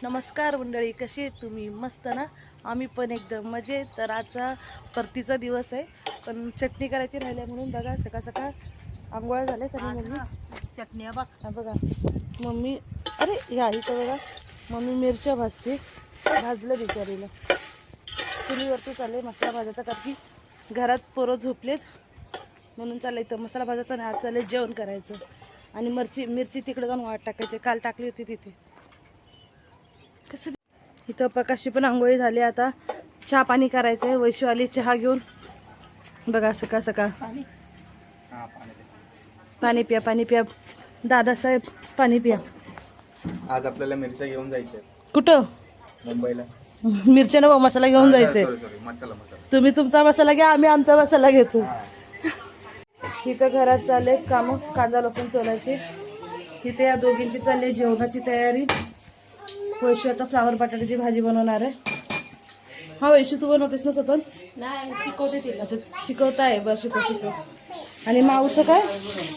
नमस्कार मंडळी कशी आहेत तुम्ही? मस्त ना? आम्ही पण एकदम मजेत. तर आजचा परतीचा दिवस आहे. पण चटणी करायची राहिली आहे म्हणून बघा सकाळ सकाळ आंघोळ्या झाल्या आणि मम्मी. चटण्या बघ. बघा. मम्मी अरे या इथं बघा. मम्मी मिरच्या भाजते. भाजलं बिचारीला. चुलीवरती चालले मसाला भाजायचा कारण की घरात पोरं झोपलेत. म्हणून चाललं इथं मसाला भाजायचा आणि आज चालले जेवण करायचं. आणि मिरची मिरची तिकडे जाऊन वाट टाकायची. काल टाकली होती तिथे. कसं इथं प्रकाशची पण आंघोळी झाली आता. चहा पाणी करायचं आहे वैशू आली चहा घेऊन. बघा सकाळ सकाळ. पाणी प्या पाणी प्या. दादासाहेब पाणी प्या. आज आपल्याला मिरच्या घेऊन जायच्या कुठं? मुंबईला. मिरच्या नको मसाला घेऊन जायचंय. तुम्ही तुमचा मसाला घ्या आम्ही आमचा मसाला घेतो. इथं घरात चालले कामं कांदा लसूण सोलायचे. इथे या दोघींची चालली जेवणाची तयारी. वैशू आता फ्लावर बटाट्याची भाजी बनवणार आहे. हा वैशू तू बनवतेस ना स्वतः नाही शिकवते तिला. अच्छा शिकवताय बरं शिकव शिकव. आणि माऊचं काय?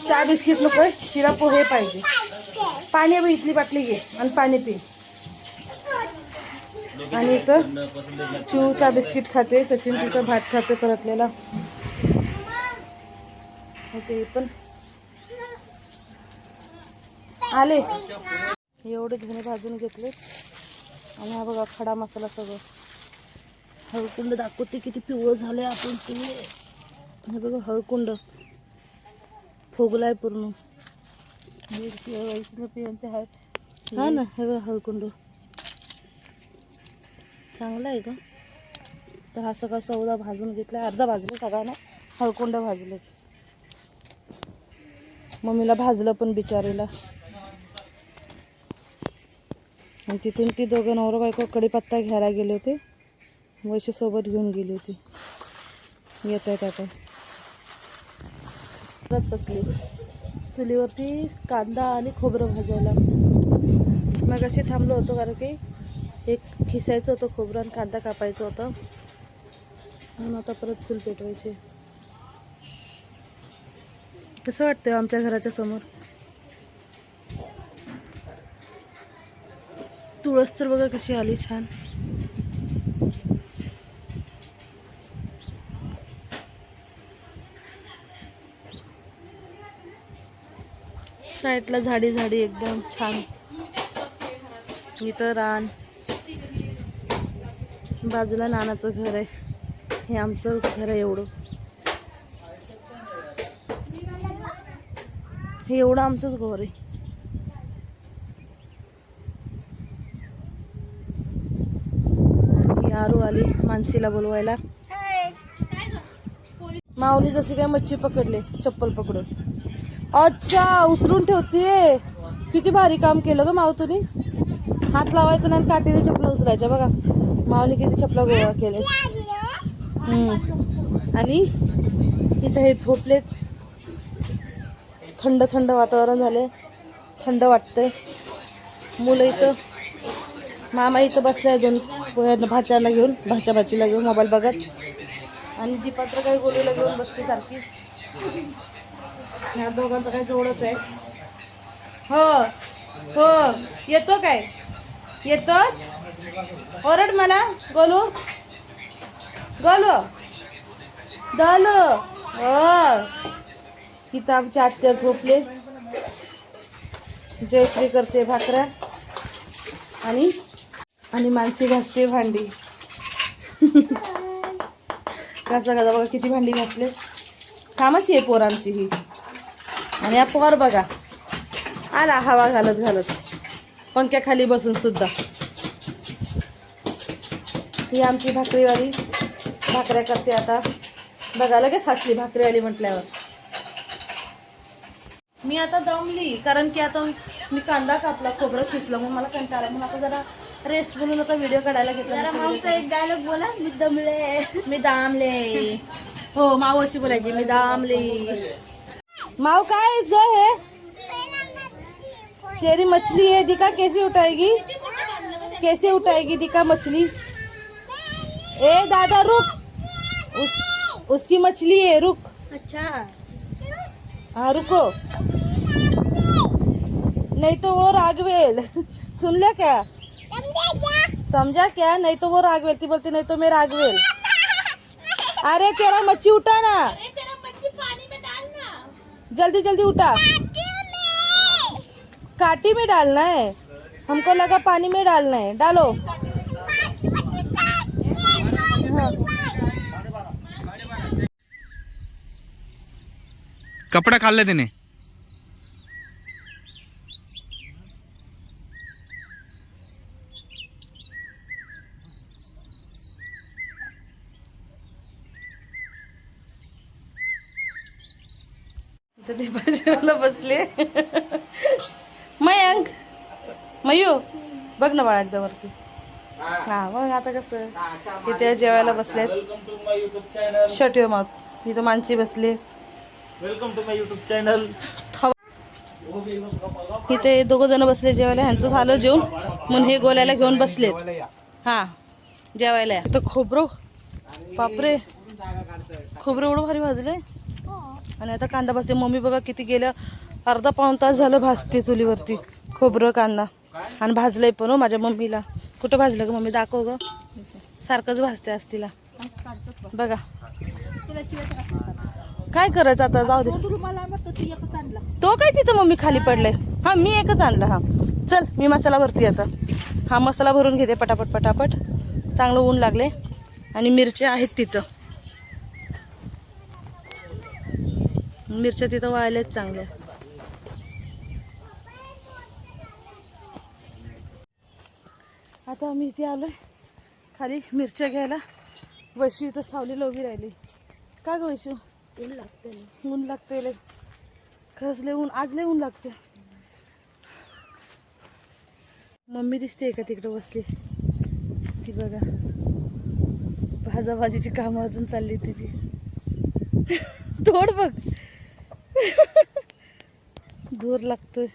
चहा बिस्किट नको तिला पोहे पाहिजे. पाणी बी इथली बाटली घे आणि पाणी पी. आणि इथं चिव चहा बिस्किट खाते सचिन तिथं भात खाते परतलेला. ते पण. आले. एवढे घेणे भाजून घेतले. आणि हा बघा खडा मसाला सगळं. हळकुंड दाखवते किती पिवळं झाले आपण ते. हे बघा हळकुंड. फोगलाय पूर्ण. हे वैष्णव आहे हा ना हे बघा हळकुंड. चांगला आहे का तर हा सगळा सौदा भाजून घेतला अर्धा भाजलं सगळ्यांना हळकुंड भाजले. मम्मीला भाजलं पण बिचारीला. आणि तिथून ती दोघं नवरा बायको कडीपत्ता घ्यायला गेले होते. वैशीसोबत घेऊन गेली होती. येत आहेत आता परत बसली. चुलीवरती कांदा आणि खोबरं भाजायला. मग अशी थांबलो होतो कारण की एक खिसायचं होतं खोबरं आणि कांदा कापायचं होतं. म्हणून आता परत चूल पेटवायची कसं वाटतं हो आमच्या घराच्या समोर? तुळस तर बघा कशी आली छान. साईडला झाडी झाडी एकदम छान. इथं रान. बाजूला नानाचं घर आहे. हे आमचं घर आहे एवढं. हे एवढं आमचंच घर आहे. दारू आली मानसीला बोलवायला. माऊली जशी काय मच्छी पकडले चप्पल पकडून. अच्छा उचलून ठेवते किती भारी काम केलं ग माऊ तुम्ही. हात लावायचं नाही आणि काठीने चपला उचलायच्या बघा. माऊली किती चपला गोळा केले. आणि इथं हे झोपलेत थंड थंड वातावरण झाले थंड वाटतंय. मुलं इथं मामा इथं बसलाय दोन पोह्यांना भाच्याला घेऊन भाच्या भाचीला घेऊन मोबाईल बघत. आणि दीपात्र काही गोलीला घेऊन बसते सारखी. ह्या दोघांचं काही जोडच आहे. हो हो येतो काय? येतो ओरड मला गोलू. गोलू. दलू. हो. इथं आमच्या आत्या झोपले. जयश्री करते भाकऱ्या. आणि आणि मानसी घासते भांडी. घासा घासा बघा किती भांडी घासले. कामाची आहे पोरांची ही. आणि हा पोर बघा. आला हवा घालत घालत. पंख्याखाली बसून सुद्धा. ही आमची भाकरीवाली. भाकऱ्या करते आता. बघा लगेच हसली भाकरीवाली म्हटल्यावर. मी आता दमली कारण की आता मी कांदा कापला खोबरं खिसलं मग मला कंटाळा मग आता जरा रेस्ट म्हणून आता व्हिडिओ काढायला घेतला एक डायलॉग बोला मी दमले. मी दामले. हो माऊ अशी बोलायची मी दामली. माऊ काय ग हे? तेरी मछली है दिखा कैसे उठाएगी? कैसे उठाएगी दिखा मछली? ए दादा रुक. उस, उसकी मछली है रुक. अच्छा. हाँ रुको. नहीं तो वो रागवेल सुन लिया क्या? समझा क्या? नहीं तो वो रागवेल थी बोलती नहीं तो मैं रागवेल अरे तेरा मच्छी उठा ना। तेरा मच्छी पानी में डालना जल्दी जल्दी उठा। काटी में। डालना है। हमको लगा पानी में डालना है। डालो। कपडा खा त्याने इथं भाजीवाला बसले. मयांक मयू बघ ना बाळा एकदा वरती. हा मग आता कसं. तिथे जेवायला बसलेत. शट युअर माउथ इथं माणसी बसले. Welcome to my YouTube channel इथे दोघं जण बसले जेवायला. ह्यांचं झालं जेवण. म्हणून हे गोल्याला घेऊन बसलेत. हा जेवायला या. तर खोबरं. बापरे. खोबरं एवढं भारी भाजले आणि आता कांदा भाजते. मम्मी बघा किती गेल्या. अर्धा पाऊण तास झालं भाजते चुलीवरती. खोबरं कांदा. आणि भाजलंय पण हो माझ्या मम्मीला. कुठं भाजलं ग मम्मी? दाखव ग. सारखंच भाजते आज तिला. बघा. काय करायचं आता? जाऊ दे. तो काय तिथं मम्मी खाली पडलाय? हा मी एकच आणला हा. चल मी मसाला भरते आता. हा मसाला भरून घेते पटापट पटापट. चांगलं ऊन लागले आणि मिरच्या आहेत तिथं. मिरच्या तिथं वाळल्यात चांगल्या. आता आम्ही इथे आलोय. खाली मिरच्या घ्यायला. वैशू इथं सावलीला उभी राहिली. का ग वैशू? ऊन लागते ऊन लागते लय. खरंच लय ऊन आज लय ऊन लागते मम्मी दिसते का तिकडे बसली. ती बघा. भाजाभाजीची कामं अजून चालली तिची. तोड बघ. धूर लागतोय.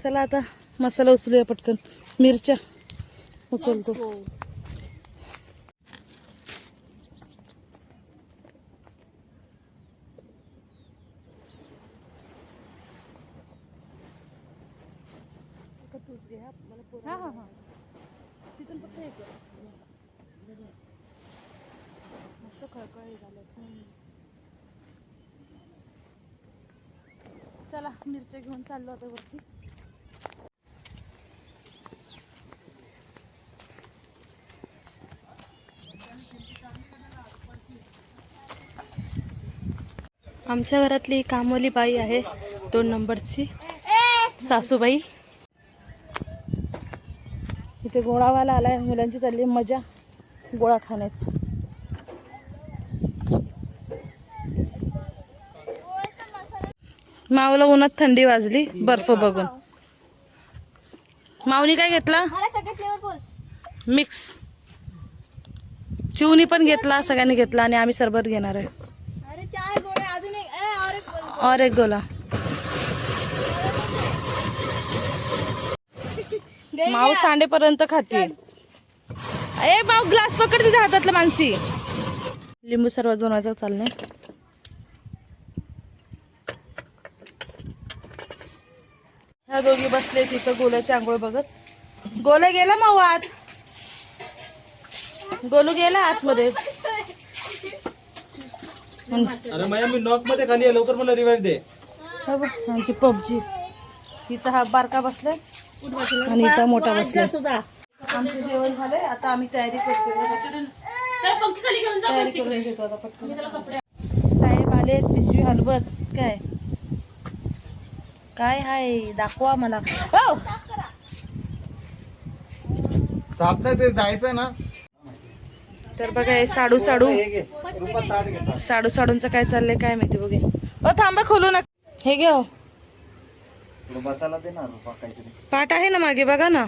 चला आता मसाला उचलूया पटकन. मिरच्या उचलतो तिथून फक्त हे कर. मस्त खळखळी झालं चला मिरच्या घेऊन चाललो होतो वरती. आमच्या घरातली कामवाली बाई आहे दोन नंबरची. सासूबाई. इथे गोळावाला आलाय मुलांची चालली आहे मजा. गोळा खाण्यात. माऊला उन्हात थंडी वाजली. बर्फ बघून. माऊनी काय घेतला? मिक्स चिवनी पण घेतला सगळ्यांनी घेतला आणि आम्ही सरबत घेणार आहे. और एक गोला माऊ सांडेपर्यंत खाते. ए माऊ ग्लास पकड तिच्या हातातलं मानसी. लिंबू सरबत बनवायचं चाललंय. दोघी बसले तिथं गोल्याची आंघोळ बघत. गोला गेला माऊ आत? गोलू गेला आतमध्ये. अरे मया मी नॉकमध्ये खाली आहे लवकर मला रिवाइव दे. हे बघ, आमची पबजी. इथं हा बारका बसलाय. आणि इथं मोठा बसलाय. आमचं जेवण झालंय आता आम्ही तयारी करतो तयारी करून घेतो आता पटकन. साहेब आले पिशवी हलवत. काय? काय हाय? दाखवा मला. ओ! साप नाही ते जायचं ना? तर बघा हे साडू साडू. हे साडू साडूंचं काय चाललंय काय माहिती बघे ओ थांबा खोलू ना हे घे हो बसायला दे ना रुपा काहीतरी. पाट आहे ना मागे बघा ना.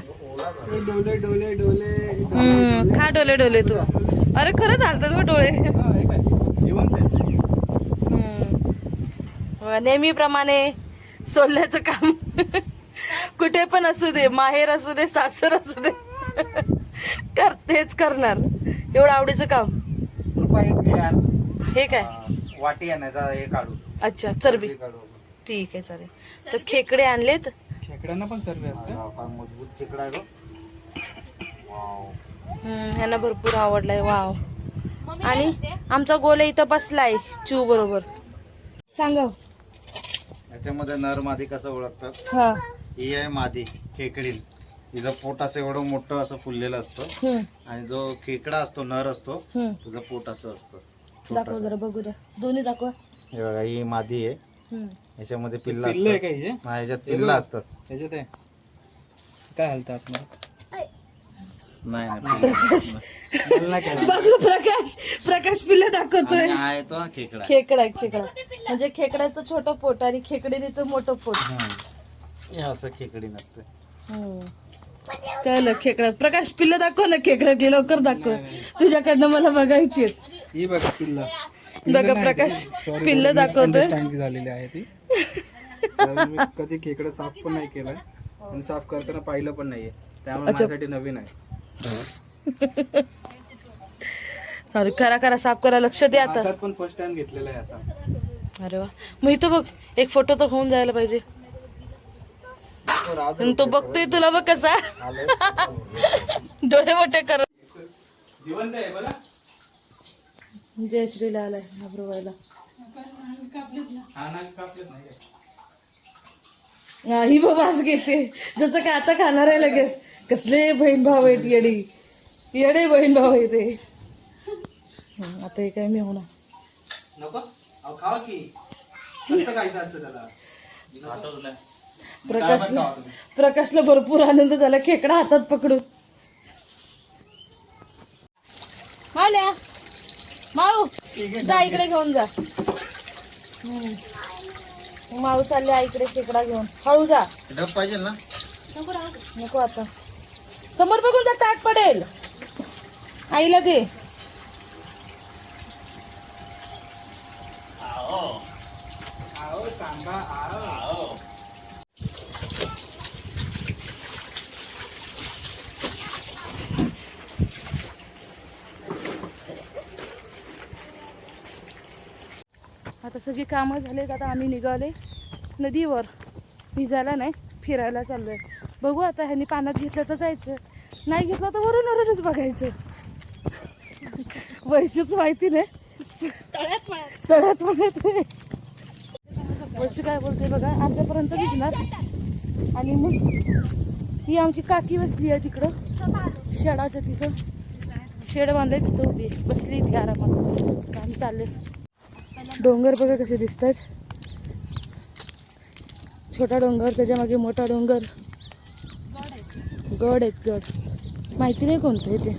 डोले डोले डोले. हम्म खा डोले डोले तू. अरे खरंच चालतात बघ डोळे. हम्म. नेहमीप्रमाणे सोलण्याचं काम. कुठे पण असू दे माहेर असू दे सासर असू दे. करतेच करणार. एवढं आवडीचं काम. हे काय? वाटी आणायचा हे काढू. अच्छा चरबी. हे काढू. ठीक आहे चालेल. तर खेकडे आणलेत? खेकड्यांना पण सर्वे असते? मजबूत खेकडा आहे ह्यांना भरपूर आवडलाय वाव. आणि आमचा गोले इथं बसलाय चिव बरोबर. सांग याच्यामध्ये नर मादी कसं ओळखतात? हा. ही आहे मादी खेकडी हिचं पोट असं एवढं मोठं असं फुललेलं असतं. हम्म, आणि जो खेकडा असतो नर असतो हम्म. तुझं पोट असं असतं. दाखव छोटंसं. जरा बघू द्या. दोन्ही दाखवा. हे बघा ही मादी आहे. हम्म. याच्यामध्ये पिल्ला पिल्ल आहे असतात. का हिचे हा, ह्याच्यात पिल्ला असतात. त्याच्यात आहे. काय हलतात मग नाही काय बघ प्रकाश. प्रकाश पिल्ले दाखवतोय. आहे तो खेकडा. खेकडा खेकडा. म्हणजे खेकड्याचं छोटं पोट आणि खेकडीचं मोठं पोट. हे. असं खेकडी नसते. हम्म. कळलं खेकडा. प्रकाश पिल्ल दाखव ना खेकड्यातली. लवकर दाखव. तुझ्याकडनं मला बघायची. ही बघा पिल्ल बघा प्रकाश पिल्ल दाखवतोय. झालेली आहे ती. मी कधी खेकडं साफ पण नाही आणि साफ करताना पाहिलं पण नाहीये. त्यामुळे माझ्यासाठी नवीन आहे. सॉरी करा करा साफ करा लक्ष दे आता. पण फर्स्ट टाइम घेतलेला आहे असा. अरे वा. मग इथं बघ एक फोटो तर होऊन जायला पाहिजे. आणि तो बघतोय तुला बघ कसा. डोळे मोठे कर. जिवंत आहे बघा जय श्रीला आलाय नवरवायला हा ना कापलेत नाही हा ही बाबाच घेते. जसं काय आता खाणार आहे लगेच. कसले बहीण भाऊ आहेत येडी. येडे बहीण भाऊ आहेत आता हे काय मी होणार की. प्रकाशला प्रकाशला भरपूर आनंद झाला खेकडा हातात पकडून. आल्या माऊ जा इकडे घेऊन जा. हम्म. माऊ चालले आईकडे खेकडा घेऊन. हळू जा. डब पाहिजे ना? नको आता. समोर बघून जा ताट पडेल. आईला दे. आता सगळी कामं झालेत आता आम्ही निघाले नदीवर भिजायला नाही फिरायला चाललोय. बघू आता ह्यांनी पाण्यात घेतलं तर जायचं. नाही घेतलं तर वरून वरूनच बघायचं. वैशीच माहिती नाही. तळ्यात तळ्यात म्हणत वैशी काय बोलते बघा अर्ध्यापर्यंत भिजणार आणि मग ही आमची काकी बसली आहे तिकडं. शेडाच्या तिथं. शेड बांधलंय तिथं उभी. आहे. बसली इथे आरामात. काम चाललंय. डोंगर बघा कसे दिसत आहेत छोटा डोंगर त्याच्यामागे मोठा डोंगर. गड आहेत गड. माहिती नाही कोणतं आहे ते.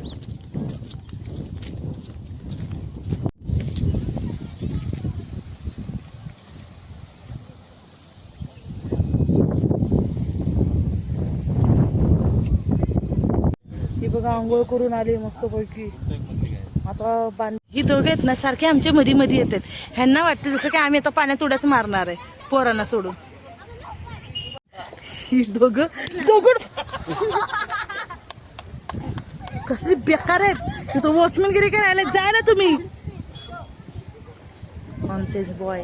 बघा आंघोळ करून आली मस्त पैकी आता बांध ही दोघे आहेत ना सारखे आमच्या मधी मधी येतात. ह्यांना वाटतं जसं की आम्ही आता पाण्यात उड्याच मारणार आहे पोरांना सोडून. ही दोघं दोघं कसली बेकार आहेत. तिथं वॉचमॅनगिरी करायला जा ना तुम्ही. नॉनसेन्स बॉय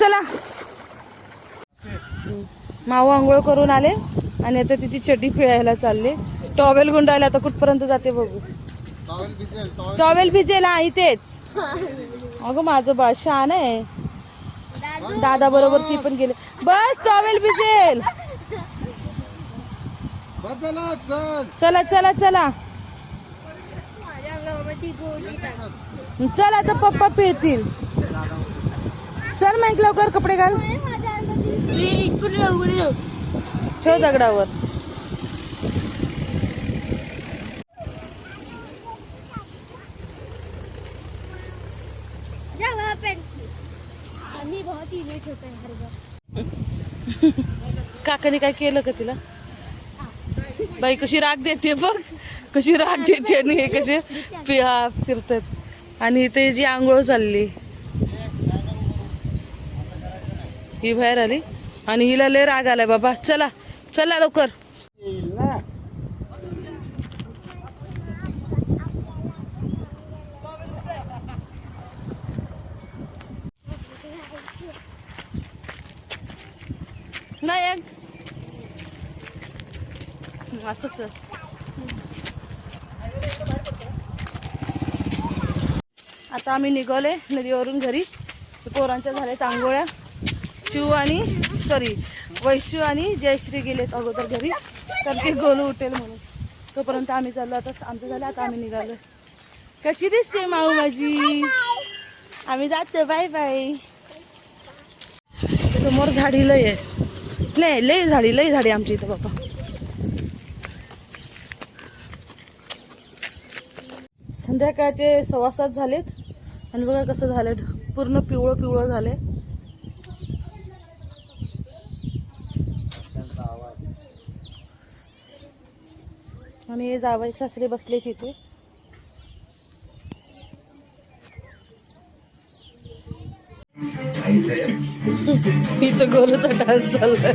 चला. माऊ आंघोळ करून आले आणि आता तिची चड्डी पिळायला चालले. टॉवेल गुंडायला आता कुठपर्यंत जाते बघू. टॉवेल भिजेल हा इथेच. अगं माझं बा शान आहे. दादा. बरोबर ती पण गेले. बस टॉवेल भिजेल. चल. चला चला चला. आता पप्पा पितील चल मग लवकर कपडे घाल. इकडे ठेव दगडावर. काकाने काय केलं का तिला? बाई कशी राग देते बघ. कशी राग देते आणि हे कसे फिरतात. आणि ते जी आंघोळ चालली. ही बाहेर आली. आणि हिला लय राग आलाय बाबा. चला चला लवकर. नाही असंच. आता आम्ही निघाले नदीवरून घरी. पोरांच्या झाल्या आंघोळ्या. शिव आणि सॉरी वैशू आणि जयश्री गेलेत अगोदर घरी. तर ते गोलू उठेल म्हणून. तोपर्यंत आम्ही चाललो आता आमचं झालं आता आम्ही निघालो कशी दिसते माऊ माझी? आम्ही जातो बाय बाय समोर झाडी लय आहे. नाही लय झाडी लय झाडी आमची इथं बाबा. संध्याकाळचे सव्वा सात झालेत. आणि बघा कसं झालं पूर्ण पिवळं पिवळं झालं आणि हे जावई सासरे बसले तिथे मी तर गोलूचा डान्स चाललाय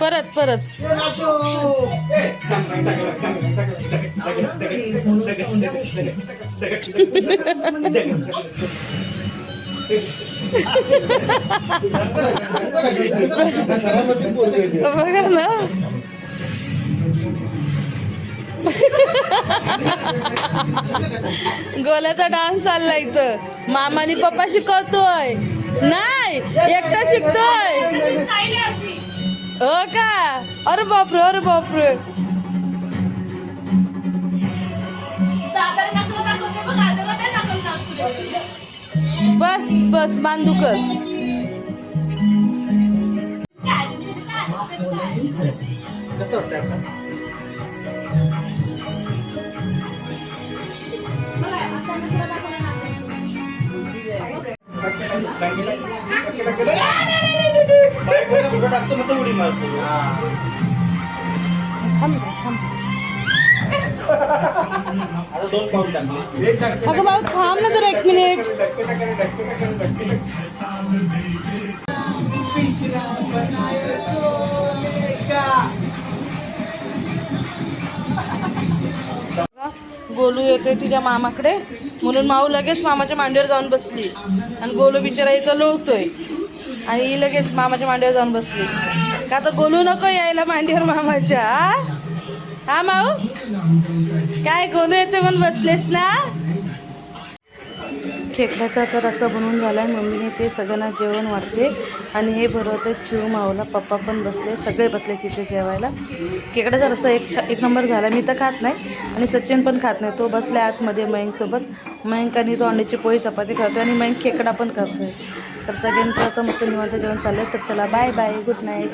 परत परत बघा ना. गोल्याचा डान्स चाललाय इथं. मामाने पप्पा शिकवतोय. नाही एकटा शिकतोय. हो का? अरे बापरे अरे बापरे. बस बस बांधूकर कसं वाटतं आता? बाईकमध्ये कुठं टाकतो मग तो उडी मारतो अगं भाऊ थांब ना जरा एक मिनिट. गोलू येते तिच्या मामाकडे. म्हणून माऊ लगेच मामाच्या मांडीवर जाऊन बसली. आणि गोलू बिचारा इथं लोळतोय. आणि ही लगेच मामाच्या मांडीवर जाऊन बसली. का आता गोलू नको यायला मांडीवर मामाच्या हा? हा माऊ? काय गोलू येते पण बसलेस ना? खेकड्याचा तर रस्सा बनवून झाला आहे मम्मीने ते सगळ्यांना जेवण वाटते आणि हे भरवते चिव माऊला पप्पा पण बसले. सगळे बसले तिथे जेवायला. खेकड्याचा रस्सा एक छा- एक नंबर झाला. मी तर खात नाही. आणि सचिन पण खात नाही. तो बसला आतमध्ये मयंकसोबत मयंक आणि तो अंड्याची पोळी चपाती खातो आणि मयंक खेकडा पण खातोय. तर सगळ्यांचं आता मस्त निवांत जेवण चाललं तर चला बाय बाय गुड नाईट